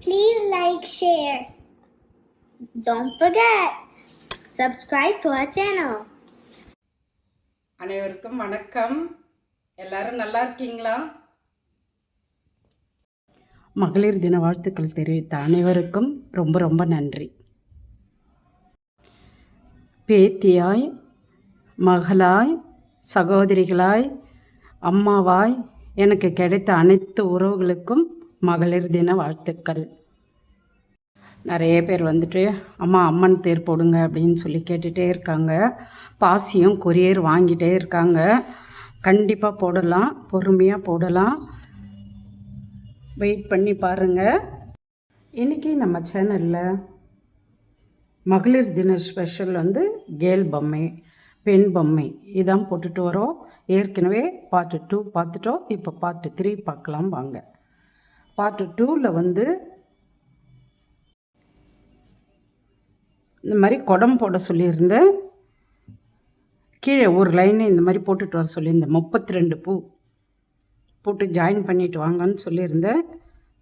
Please like, share. Don't forget, subscribe to our channel. அனைவருக்கும் வணக்கம் எல்லாரும் நல்லா இருக்கீங்களா மகளிர் தின வாழ்த்துக்கள் தெரிவித்த அனைவருக்கும் ரொம்ப ரொம்ப நன்றி பேத்தியாய் மகளாய் சகோதரிகளாய் அம்மாவாய் எனக்கு கிடைத்த அனைத்து உறவுகளுக்கும் மகளிர் தின வாழ்த்துக்கள். நிறைய பேர் வந்துட்டு அம்மா அம்மன் தேர் போடுங்க அப்படின்னு சொல்லி கேட்டுகிட்டே இருக்காங்க. பாசியும் கொரியர் வாங்கிட்டே இருக்காங்க. கண்டிப்பாக போடலாம் பொறுமையாக போடலாம். வெயிட் பண்ணி பாருங்கள் இன்றைக்கி நம்ம சேனலில் மகளிர் தின ஸ்பெஷல் வந்து கேல் பொம்மை பெண் பொம்மை இதான் போட்டுட்டு வரோம். ஏற்கனவே பார்ட்டு டூ பார்த்துட்டோம். இப்போ பார்ட்டு த்ரீ பார்க்கலாம் வாங்க. பார்ட்டு டூவில் வந்து இந்த மாதிரி குடம் போட சொல்லியிருந்தேன். கீழே ஒரு லைனு இந்த மாதிரி போட்டுட்டு வர சொல்லியிருந்தேன். முப்பத்தி ரெண்டு பூ போட்டு ஜாயின் பண்ணிட்டு வாங்கன்னு சொல்லியிருந்தேன்.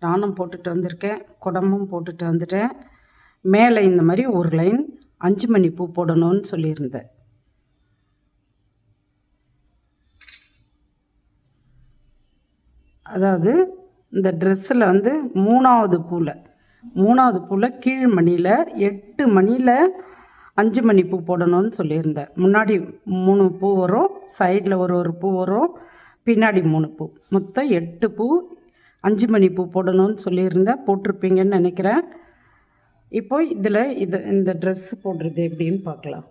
நானும் போட்டுட்டு வந்திருக்கேன். குடமும் போட்டுட்டு வந்துட்டேன். மேலே இந்த மாதிரி ஒரு லைன் அஞ்சு மணி பூ போடணும்னு சொல்லியிருந்தேன். அதாவது இந்த ட்ரெஸ்ஸில் வந்து மூணாவது பூவில் மூணாவது பூவில் கீழ் மணியில் எட்டு மணியில் அஞ்சு மணி பூ போடணும்னு சொல்லியிருந்தேன். முன்னாடி மூணு பூ வரும் சைடில் ஒரு ஒரு பூ வரும் பின்னாடி மூணு பூ. மொத்தம் எட்டு பூ அஞ்சு மணி பூ போடணும்னு சொல்லியிருந்தேன். போட்டிருப்பீங்கன்னு நினைக்கிறேன். இப்போ இதில் இது இந்த ட்ரெஸ் போடுறது எப்படின்னு பார்க்கலாம்.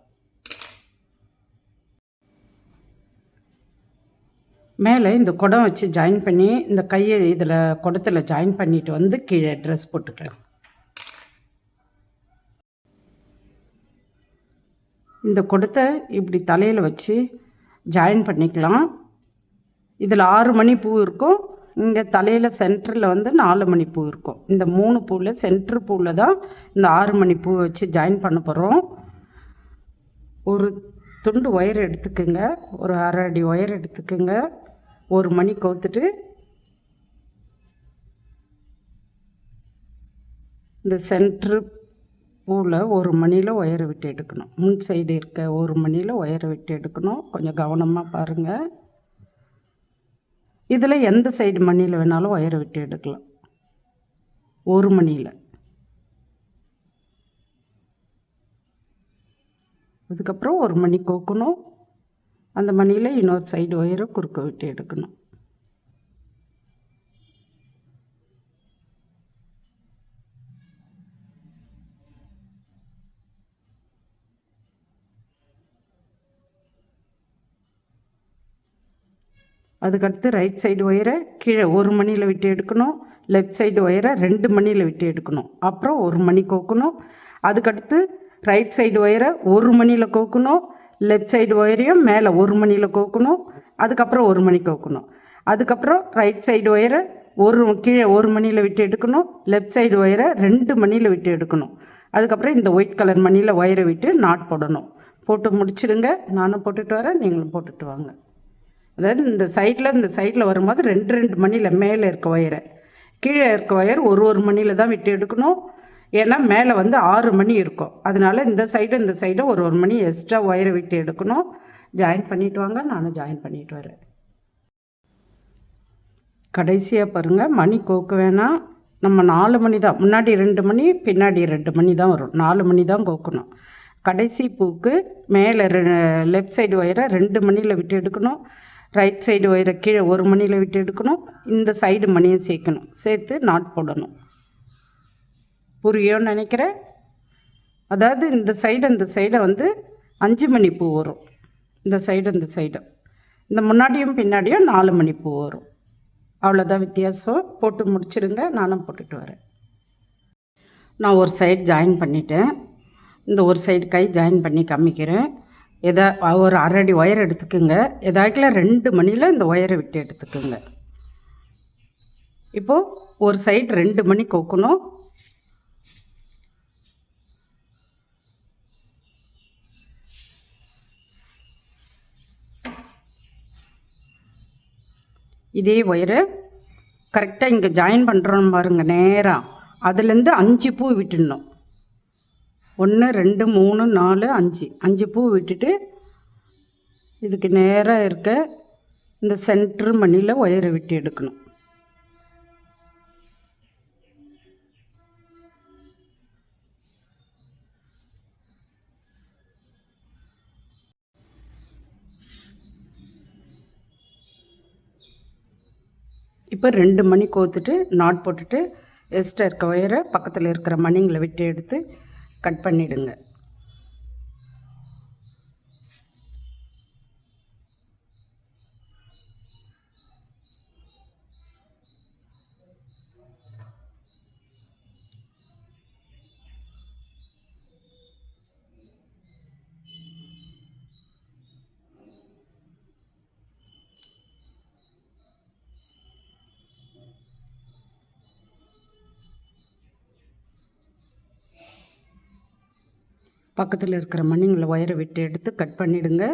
மேலே இந்த குடம் வச்சு ஜாயின் பண்ணி இந்த கையை இதில் குடத்தில் ஜாயின் பண்ணிட்டு வந்து கீழே ட்ரெஸ் போட்டுக்கலாம். இந்த குடத்தை இப்படி தலையில் வச்சு ஜாயின் பண்ணிக்கலாம். இதில் ஆறு மணி பூ இருக்கும். இங்கே தலையில் சென்டரில் வந்து நாலு மணி பூ இருக்கும். இந்த மூணு பூவில் சென்ட்ரு பூவில் தான் இந்த ஆறு மணி பூ வச்சு ஜாயின் பண்ண போகிறோம் ஒரு துண்டு ஒயர் எடுத்துக்கோங்க. ஒரு அரை அடி ஒயர் எடுத்துக்கோங்க. ஒரு மணி கோத்துட்டு இந்த சென்ட்ரு பூவில் ஒரு மணியில் ஒயரை விட்டு எடுக்கணும். முன் சைடு இருக்க ஒரு மணியில் ஒயரை விட்டு எடுக்கணும். கொஞ்சம் கவனமாக பாருங்கள் இதில் எந்த சைடு மணியில் வேணாலும் ஒயரை விட்டு எடுக்கலாம். ஒரு மணியில் அதுக்கப்புறம் ஒரு மணி கோக்கணும். அந்த மணியில் இன்னொரு சைடு ஒயரை குறுக்க விட்டு எடுக்கணும். அதுக்கடுத்து ரைட் சைடு ஒயரை கீழே ஒரு மணியில் விட்டு எடுக்கணும். லெஃப்ட் சைடு ஒயரை ரெண்டு மணியில் விட்டு எடுக்கணும். அப்புறம் ஒரு மணி கோக்கணும். அதுக்கடுத்து ரைட் சைடு ஒயரை ஒரு மணியில் கோக்கணும். லெஃப்ட் சைடு ஒயரையும் மேலே ஒரு மணியில் கோக்கணும் அதுக்கப்புறம் ஒரு மணி கோக்கணும். அதுக்கப்புறம் ரைட் சைடு ஒயரை ஒரு கீழே ஒரு மணியில் விட்டு எடுக்கணும் லெஃப்ட் சைடு ஒயரை ரெண்டு மணியில் விட்டு எடுக்கணும். அதுக்கப்புறம் இந்த ஒயிட் கலர் மணியில் ஒயரை விட்டு நாட் போடணும். போட்டு முடிச்சிடுங்க. நானும் போட்டுட்டு வரேன் நீங்களும் போட்டுட்டு வாங்க. அதாவது இந்த சைடில் இந்த சைடில் வரும்போது ரெண்டு ரெண்டு மணியில் மேலே இருக்க ஒயரை கீழே இருக்க ஒயர் ஒரு ஒரு மணியில் தான் விட்டு எடுக்கணும். ஏன்னா மேலே வந்து ஆறு மணி இருக்கும். அதனால இந்த சைடு இந்த சைடு ஒரு ஒரு மணி எக்ஸ்ட்ரா ஒயரை விட்டு எடுக்கணும். ஜாயின் பண்ணிட்டு வாங்க நானும் ஜாயின் பண்ணிட்டு வரேன். கடைசியாக பாருங்கள் மணி கோக்க வேணாம். நம்ம நாலு மணி தான் முன்னாடி ரெண்டு மணி பின்னாடி ரெண்டு மணி தான் வரும். நாலு மணி தான் கோக்கணும். கடைசி பூக்கு மேலே லெஃப்ட் சைடு ஒயரை ரெண்டு மணியில் விட்டு எடுக்கணும். ரைட் சைடு ஒயரை கீழே ஒரு மணியில் விட்டு எடுக்கணும். இந்த சைடு மணியை சேர்க்கணும். சேர்த்து நாட் போடணும். புரியும்னு நினைக்கிறேன். அதாவது இந்த சைடு இந்த சைடை வந்து அஞ்சு மணி பூ வரும். இந்த சைடு இந்த சைடு இந்த முன்னாடியும் பின்னாடியும் நாலு மணி பூ வரும். அவ்வளோதான் வித்தியாசம். போட்டு முடிச்சிடுங்க. நானும் போட்டுட்டு வரேன். நான் ஒரு சைடு ஜாயின் பண்ணிட்டேன். இந்த ஒரு சைடு கை ஜாயின் பண்ணி காமிக்கிறேன். எதா ஒரு அரை அடி ஒயர் எடுத்துக்கோங்க. எதாக்கில் ரெண்டு மணியில் இந்த ஒயரை விட்டு எடுத்துக்கோங்க. இப்போது ஒரு சைடு ரெண்டு மணி கோக்கணும். இதே ஒயரை கரெக்டாக இங்கே ஜாயின் பண்ணுறோம் பாருங்க நேராக அதுலேருந்து அஞ்சு பூ விட்டுடணும். ஒன்று ரெண்டு மூணு நாலு அஞ்சு. அஞ்சு பூ விட்டுட்டு இதுக்கு நேராக இருக்க இந்த சென்ட்ரு மணியில் ஒயரை விட்டு எடுக்கணும். இப்போ ரெண்டு மணி கோத்துட்டு நாட் போட்டுட்டு எக்ஸ்ட்ரா இருக்க ஒயரை பக்கத்தில் இருக்கிற மணிங்களை விட்டு எடுத்து கட் பண்ணிவிடுங்க பக்கத்தில் இருக்கிற மணிங்களை ஒயரை விட்டு எடுத்து கட் பண்ணிவிடுங்க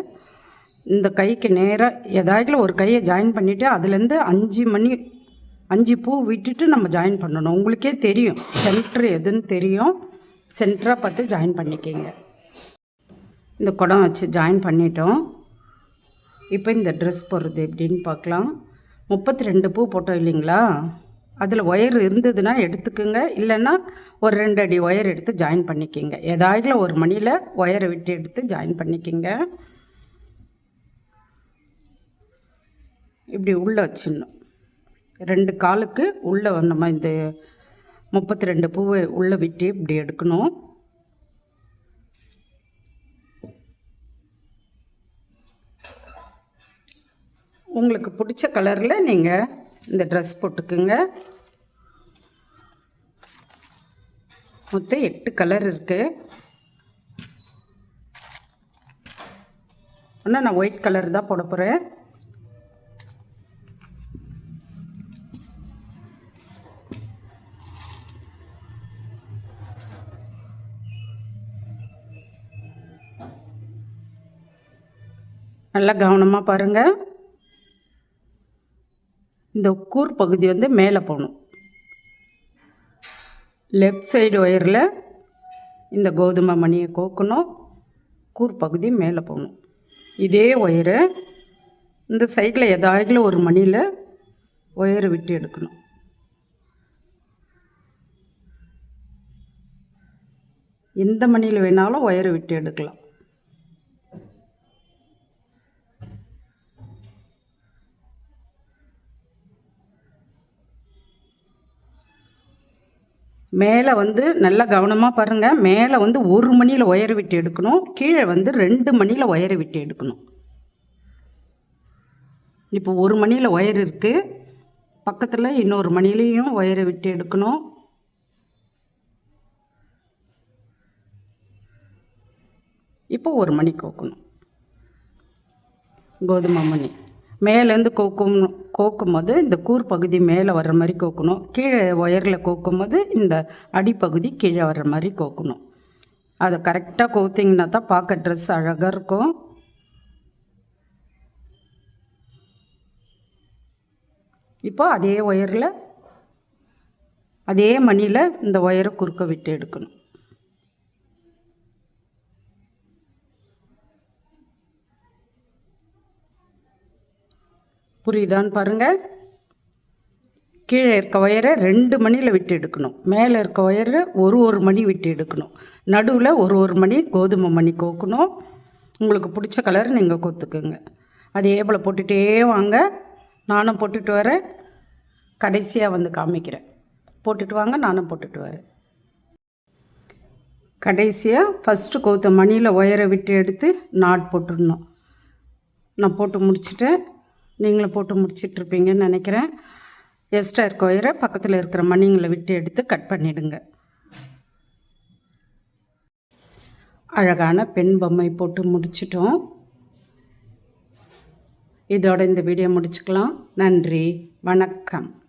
இந்த கைக்கு நேராக ஏதாச்சும் ஒரு கையை ஜாயின் பண்ணிவிட்டு அதுலேருந்து அஞ்சு மணி அஞ்சு பூ விட்டுட்டு நம்ம ஜாயின் பண்ணணும். உங்களுக்கே தெரியும் சென்ட்ரு எதுன்னு தெரியும். சென்டராக பார்த்து ஜாயின் பண்ணிக்கிங்க. இந்த குடம் வச்சு ஜாயின் பண்ணிட்டோம். இப்போ இந்த ட்ரெஸ் போடுறது எப்படின்னு பார்க்கலாம். முப்பத்தி ரெண்டு பூ போட்டோம் இல்லைங்களா? அதில் ஒயர் இருந்ததுன்னா எடுத்துக்கோங்க. இல்லைன்னா ஒரு ரெண்டு அடி ஒயர் எடுத்து ஜாயின் பண்ணிக்கிங்க. ஏதாவது ஒரு மணியில் ஒயரை விட்டு எடுத்து ஜாயின் பண்ணிக்கிங்க. இப்படி உள்ளே வச்சிடணும். ரெண்டு காலுக்கு உள்ளே நம்ம இந்த முப்பத்தி ரெண்டு பூவை உள்ளே விட்டு இப்படி எடுக்கணும். உங்களுக்கு பிடிச்ச கலரில் நீங்கள் இந்த ட்ரெஸ் போட்டுக்குங்க. மொத்தம் எட்டு கலர் இருக்குது ஆனால் நான் ஒயிட் கலர் தான் போட போகிறேன் நல்லா கவனமாக பாருங்கள் இந்த கூர் பகுதி வந்து மேலே போகணும். லெஃப்ட் சைடு ஒயரில் இந்த கோதுமை மணியை கோக்கணும். கூர் பகுதி மேலே போகணும். இதே ஒயரு இந்த சைடில் ஏதாயிலும் ஒரு மணியில் ஒயரை விட்டு எடுக்கணும். எந்த மணியில் வேணாலும் ஒயரை விட்டு எடுக்கலாம். மேலே வந்து நல்லா கவனமாக பாருங்கள் மேலே வந்து ஒரு மணியில் ஒயரை விட்டு எடுக்கணும். கீழே வந்து ரெண்டு மணியில் ஒயரை விட்டு எடுக்கணும். இப்போ ஒரு மணியில் ஒயர் இருக்குது பக்கத்தில் இன்னொரு மணிலையும் ஒயரை விட்டு எடுக்கணும். இப்போ ஒரு மணி கோக்கணும். கோதுமை மணி. மேலேருந்து கோக்கும் கோக்கும் போது இந்த கூர் பகுதி மேலே வர்ற மாதிரி கோக்கணும். கீழே ஒயரில் கோக்கும் போது இந்த அடிப்பகுதி கீழே வர்ற மாதிரி கோக்கணும். அதை கரெக்டாக கோத்திங்கன்னா தான் பார்க்க ட்ரெஸ் அழகாக இருக்கும். இப்போ அதே ஒயரில் அதே மணியில் இந்த ஒயரை குறுக்க விட்டு எடுக்கணும். புரியுதான்னு பாருங்கள் கீழே இருக்க ஒயரை ரெண்டு மணியில் விட்டு எடுக்கணும். மேலே இருக்க ஒயரை ஒரு ஒரு மணி விட்டு எடுக்கணும். நடுவில் ஒரு ஒரு மணி கோதுமை மணி கோக்கணும். உங்களுக்கு பிடிச்ச கலர் நீங்கள் கொத்துக்குங்க. அதே போல் போட்டுகிட்டே வாங்க. நானும் போட்டுட்டு வரேன். கடைசியாக வந்து காமிக்கிறேன். போட்டுட்டு வாங்க நானும் போட்டுட்டு வரேன். கடைசியாக ஃபஸ்ட்டு கோத்த மணியில் ஒயரை விட்டு எடுத்து நாட் போட்டுடணும். நான் போட்டு முடிச்சுட்டேன். நீங்களும் போட்டு முடிச்சிட்ருப்பீங்கன்னு நினைக்கிறேன். எஸ்டர் கொயரை பக்கத்தில் இருக்கிற மணிங்களை விட்டு எடுத்து கட் பண்ணிவிடுங்க அழகான பெண் பொம்மை போட்டு முடிச்சிட்டோம். இதோட இந்த வீடியோ முடிச்சுக்கலாம். நன்றி. வணக்கம்.